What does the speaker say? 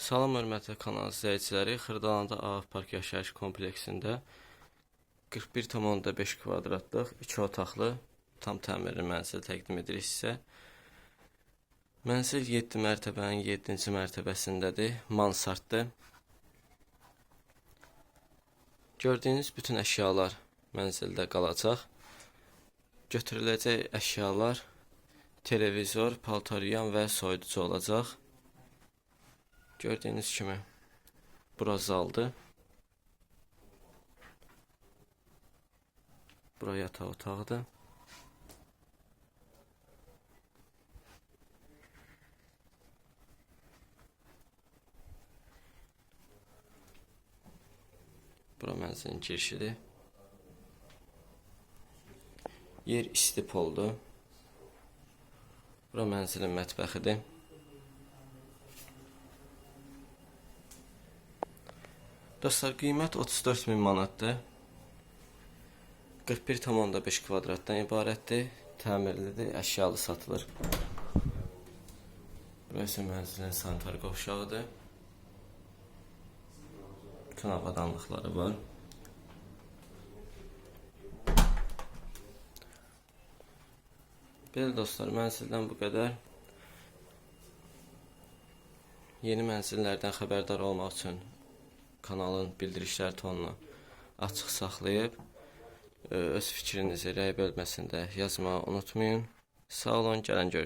Salam hörmətli kanal izləyiciləri, Xırdalanda Ağaf Park yaşayış kompleksində 41,5 kvadratlıq 2 otaqlı tam təmirli mənzil təqdim edirik sizə. Mənzil 7 mərtəbənin 7-ci mərtəbəsindədir, mansarddır. Gördüyünüz bütün əşyalar mənzildə qalacaq. Götürüləcək əşyalar televizor, paltaryan və soyuducu olacaq. Gördüyünüz kimi bura zaldır. Bura yataq otağıdır. Bura mənzilin girişidir. Yer isti poldur. Bura mənzilin mətbəxidir. Dostlar, qiymət 34 min manatdır. 41,5 kvadratdan ibarətdir. Təmirlidir, əşyalı satılır. Burası mənzilin sanitar qovşağıdır. Bütün avadanlıqları var. Belə dostlar, mənzildən bu qədər. Yeni mənzillərdən xəbərdar olmaq üçün kanalın bildirişlər tonunu açıq saxlayıb ə, öz fikrinizi rəy bölməsində yazmağı unutmayın. Sağ olun, gələn görüşürüz.